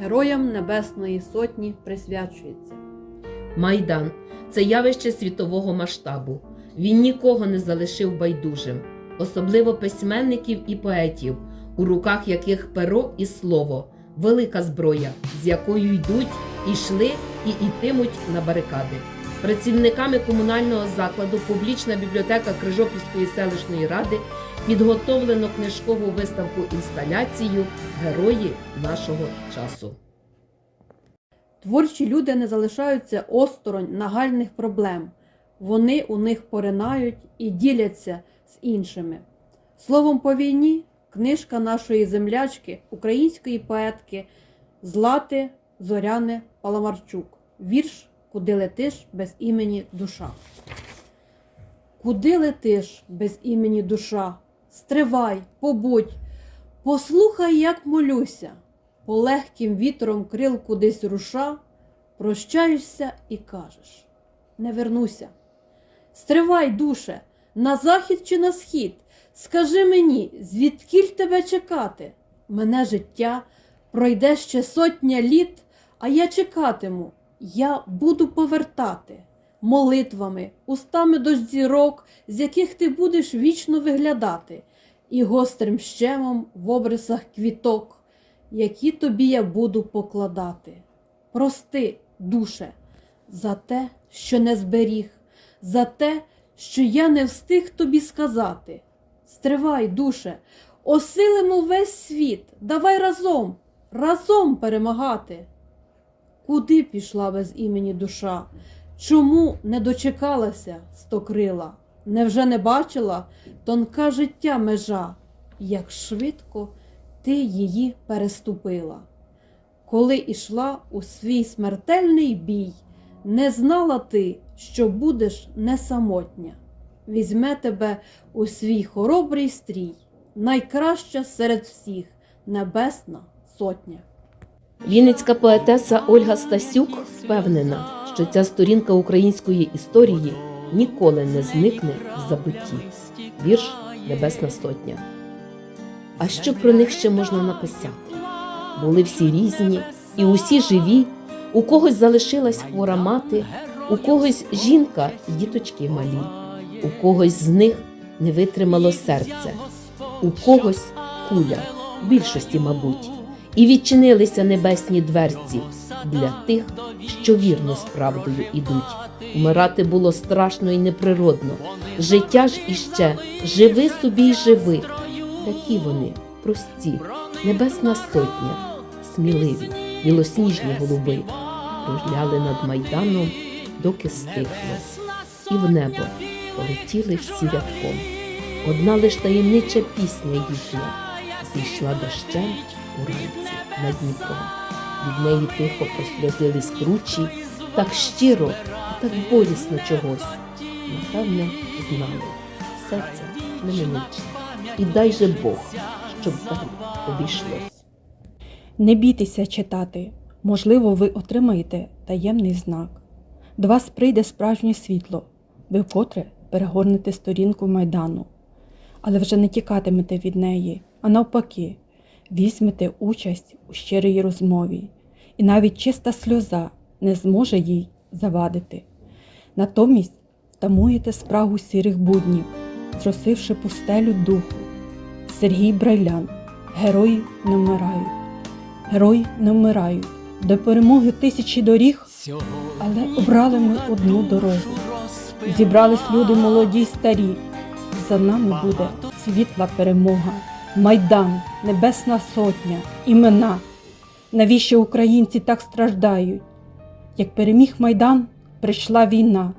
Героям Небесної Сотні присвячується. Майдан це явище світового масштабу. Він нікого не залишив байдужим, особливо письменників і поетів, у руках яких перо і слово велика зброя, з якою йдуть, йшли і йтимуть на барикади. Працівниками комунального закладу публічна бібліотека Крижопільської селищної ради підготовлено книжкову виставку інсталяцію Герої нашого часу. Творчі люди не залишаються осторонь нагальних проблем. Вони у них поринають і діляться з іншими. Словом по війні, книжка нашої землячки, української поетки Злати Зоряни Паламарчук. Вірш Куди летиш без імені душа. Куди летиш без імені душа? Стривай, побудь, послухай, як молюся. По легким вітром крил кудись руша, прощаєшся і кажеш не вернуся. Стривай, душе, на захід чи на схід, скажи мені, звідкіль тебе чекати? Мене життя пройде ще сотня літ, а я чекатиму, я буду повертати молитвами, устами до зірок, з яких ти будеш вічно виглядати, і гострим щемом в обрисах квіток, які тобі я буду покладати. Прости, душе, за те, що не зберіг, за те, що я не встиг тобі сказати. Стривай, душе, осилимо весь світ, давай разом, разом перемагати. Куди пішла без імені душа? Чому не дочекалася стокрила? Невже не бачила тонка життя межа, як швидко ти її переступила? Коли ішла у свій смертельний бій, не знала ти, що будеш не самотня. Візьме тебе у свій хоробрий стрій, найкраща серед всіх небесна сотня. Вінницька поетеса Ольга Стасюк впевнена, що ця сторінка української історії ніколи не зникне в забутті. Вірш Небесна Сотня. А що про них ще можна написати? Були всі різні і усі живі, у когось залишилась хвора мати, у когось жінка і діточки малі, у когось з них не витримало серце, у когось куля, в більшості, мабуть, і відчинилися небесні дверці для тих, що вірно з правдою ідуть. Умирати було страшно і неприродно. Життя ж іще живи собі й живи. Такі вони прості, небесна сотня, сміливі, білосніжні голуби, кружляли над майданом, доки стихло, і в небо полетіли всі рядком. Одна лиш таємнича пісня їхня зійшла дощем уранці над Дніпром. Від неї тихо просльозились кручі, так щиро і так болісно чогось. Напевне, знали, все це неминуче. І дай же Бог, щоб далі обійшлось. Не бійтеся читати, можливо, ви отримаєте таємний знак. До вас прийде справжнє світло, ви вкотре перегорнете сторінку майдану, але вже не тікатимете від неї, а навпаки, візьмете участь у щирій розмові, і навіть чиста сльоза не зможе їй завадити. Натомість втамуєте спрагу сірих буднів, зросивши пустелю духу. Сергій Брайлян, герої не вмирають. Герої не вмирають. До перемоги тисячі доріг, але обрали ми одну дорогу. Зібрались люди молоді й старі. За нами буде світла перемога, майдан, небесна сотня, імена. Навіщо українці так страждають? Як переміг майдан, прийшла війна.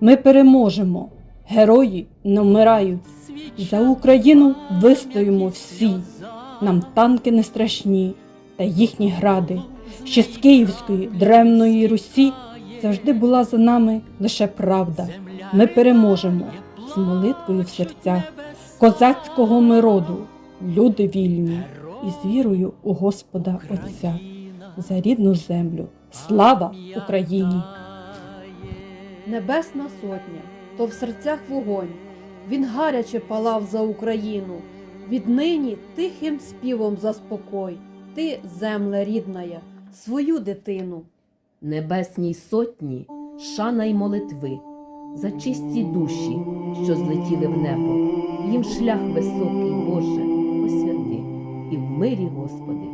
Ми переможемо. Герої не вмирають. За Україну вистоїмо всі. Нам танки не страшні, та їхні гради. Ще з Київської древної Русі завжди була за нами лише правда. Ми переможемо з молитвою в серцях козацького ми роду, люди вільні, і з вірою у Господа Отця за рідну землю. Слава Україні! Небесна сотня, то в серцях вогонь. Він гаряче палав за Україну. Віднині тихим співом заспокой. ти, земле рідная, свою дитину. Небесній сотні, шана й молитви, за чисті душі, що злетіли в небо, їм шлях високий, Боже, освяти, і в мирі, Господи.